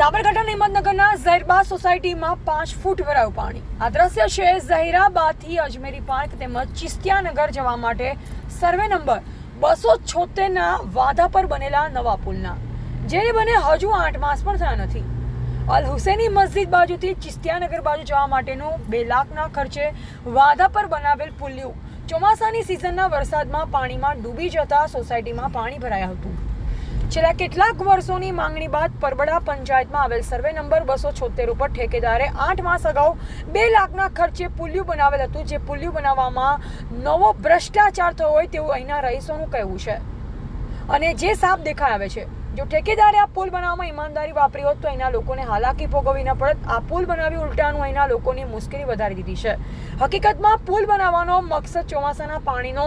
સાબરકાંઠા હિંમતનગરના ઝહેરબા સોસાયટીમાં પાંચ ફૂટ ભરાયું પાણી. આ દ્રશ્ય છે ઝહેરાબાદથી અજમેરી પાર્ક તેમજ ચિસ્તિયાનગર જવા માટે સર્વે નંબર બસો છોતેરના વાદા પર બનેલા નવા પુલના. જેને બને હજુ આઠ માસ પણ થયા નથી. અલ હુસેની મસ્જિદ બાજુથી ચિસ્તિયાનગર બાજુ જવા માટેનું બે લાખના ખર્ચે વાદા પર બનાવેલ પુલ્યું. ચોમાસાની સિઝનના વરસાદમાં પાણીમાં ડૂબી જતા સોસાયટીમાં પાણી ભરાયા હતું. છેલ્લા કેટલાક વર્ષોની માંગણી બાદ પરબડા પંચાયતમાં આવેલ સર્વે નંબર બસો છોતેર ઉપર ઠેકેદારે આઠ માસ અગાઉ બે લાખના ખર્ચે પુલિયું બનાવેલ હતું, જે પુલિયું બનાવવામાં નવો ભ્રષ્ટાચાર થયો હોય તેવું અહીંના રહીશોનું કહેવું છે. અને જે સાપ દેખાઈ આવે છે. જો ઠેકેદારે આ પુલ બનાવવામાં ઈમાનદારી વાપરી હોત તો અહીંના લોકોને હાલાકી ભોગવવી ન પડત. આ પુલ બનાવી ઉલટાનું અહીંના લોકોની મુશ્કેલી વધારી દીધી છે. હકીકતમાં પુલ બનાવવાનો મકસદ ચોમાસાના પાણીનો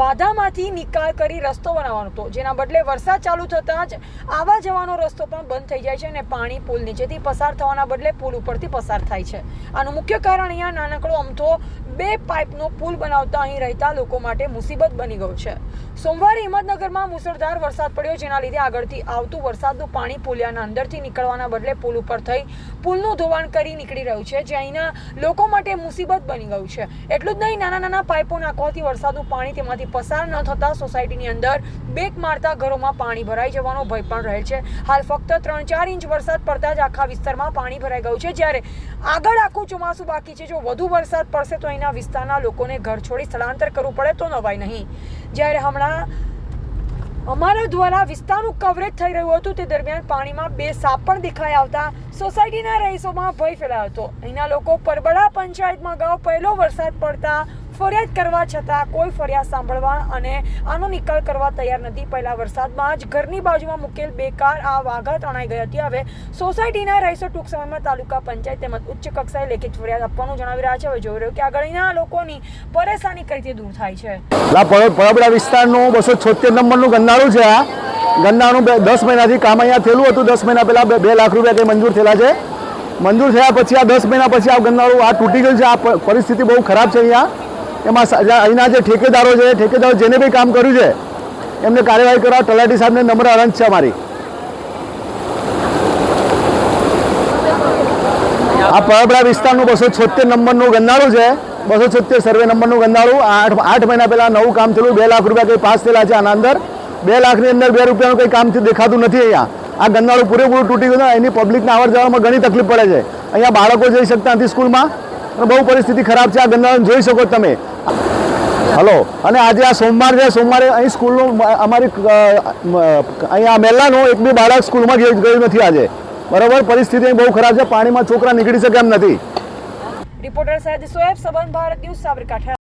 વાદામાંથી નિકાલ કરી રસ્તો બનાવવાનો હતો. જેના બદલે વરસાદ ચાલુ થતાં જ આવા જવાનો રસ્તો પણ બંધ થઈ જાય છે અને પાણી પુલ નીચેથી પસાર થવાના બદલે પુલ ઉપરથી પસાર થાય છે. આનું મુખ્ય કારણ અહીંયા નાનકડો અમથો બે પાઇપનો પુલ બનાવતા અહીં રહેતા લોકો માટે મુસીબત બની ગયો છે. સોમવારે હિંમતનગરમાં મુસળધાર વરસાદ પડ્યો, જેના લીધે આગળથી આવતું વરસાદનું પાણી પુલિયાના અંદરથી નીકળવાના બદલે પુલ ઉપર થઈ પુલનું ધોવાણ કરી નીકળી રહ્યું છે, જે અહીંના લોકો માટે મુસીબત બની ગયું છે. એટલું જ નહીં, નાના નાના પાઇપો નાખવાથી વરસાદનું પાણી તેમાંથી પસાર ન થતાં સોસાયટીની અંદર બેક મારતા ઘરોમાં પાણી ભરાઈ જવાનો ભય પણ રહે છે. હાલ ફક્ત ત્રણ ચાર ઇંચ વરસાદ પડતા જ આખા વિસ્તારમાં પાણી ભરાઈ ગયું છે. જ્યારે આગળ આખું ચોમાસું બાકી છે, જો વધુ વરસાદ પડશે તો અહીંના વિસ્તારના લોકોને ઘર છોડી સ્થળાંતર કરવું પડે તો નવાય નહીં. જ્યારે હમણાં અમારા દ્વારા વિસ્તારનું કવરેજ થઈ રહ્યું હતું, તે દરમિયાન પાણીમાં બે સાપ પણ દેખાઈ આવતા સોસાયટીના રહીશોમાં ભય ફેલાયો હતો. અહીંના લોકો પરબડા પંચાયતમાં અગાઉ પહેલો વરસાદ પડતા ફરિયાદ કરવા છતાં કોઈ ફરિયાદ સાંભળવા અને આનો નિકાલ કરવા તૈયાર નથી. પહેલા વરસાદમાં જ ઘરની બાજુમાં મૂકેલ બેકાર આ વાઘા તણાઈ ગઈ હતી. હવે સોસાયટીના રહીશો ટૂંક સમયમાં તાલુકા પંચાયત તેમજ ઉચ્ચ કક્ષાએ લેખિત ફરિયાદ આપવાનું જણાવી રહ્યા છે. હવે જોઈ રહ્યો કે આગળ અહીંના લોકોની પરેશાની કઈ રીતે દૂર થાય છે. પરબડા વિસ્તારનું બસો છોતેર નંબરનું ગંદાળું છે આ. ગંદાળું બે- દસ મહિનાથી કામ અહીંયા થયેલું હતું. દસ મહિના પહેલાં બે લાખ રૂપિયા કંઈ મંજૂર થયેલા છે. મંજૂર થયા પછી આ દસ મહિના પછી આ ગંદાળું આ તૂટી ગયું છે. આ પરિસ્થિતિ બહુ ખરાબ છે અહીંયા. એમાં અહીંના જે ઠેકેદારો છે, ઠેકેદારો જેને બી કામ કર્યું છે, એમને કાર્યવાહી કરવા તલાટી સાહેબને નમ્ર અરજ છે અમારી. આ પરબડા વિસ્તારનું બસો છોતેર નંબરનું ગંદાળું છે. બસો છોતેર સર્વે નંબરનું ગંદાળું. આઠ આઠ મહિના પહેલાં નવું કામ થયેલું. બે લાખ રૂપિયા કંઈ પાસ થયેલા છે આના અંદર. બે લાખની અંદર બે રૂપિયાનું કંઈ કામ દેખાતું નથી અહીંયા. આ ગંદાળું પૂરેપૂરું તૂટી ગયું એની પબ્લિકને આવર જવામાં ઘણી તકલીફ પડે છે. અહીંયા બાળકો જઈ શકતા નથી સ્કૂલમાં. બહુ પરિસ્થિતિ ખરાબ છે. આ ગંદાળું જોઈ શકો તમે. હલો. અને આજે આ સોમવાર છે, સોમવારે અહીં સ્કૂલનું અમારી અહીંયા મહેલાનું એક બી બાળક સ્કૂલમાં ગયું નથી આજે. બરાબર? પરિસ્થિતિ બહુ ખરાબ છે, પાણીમાં છોકરા નીકળી શકે એમ નથી. Reporter Syed Soeb Saban Bharat news Sabarkantha.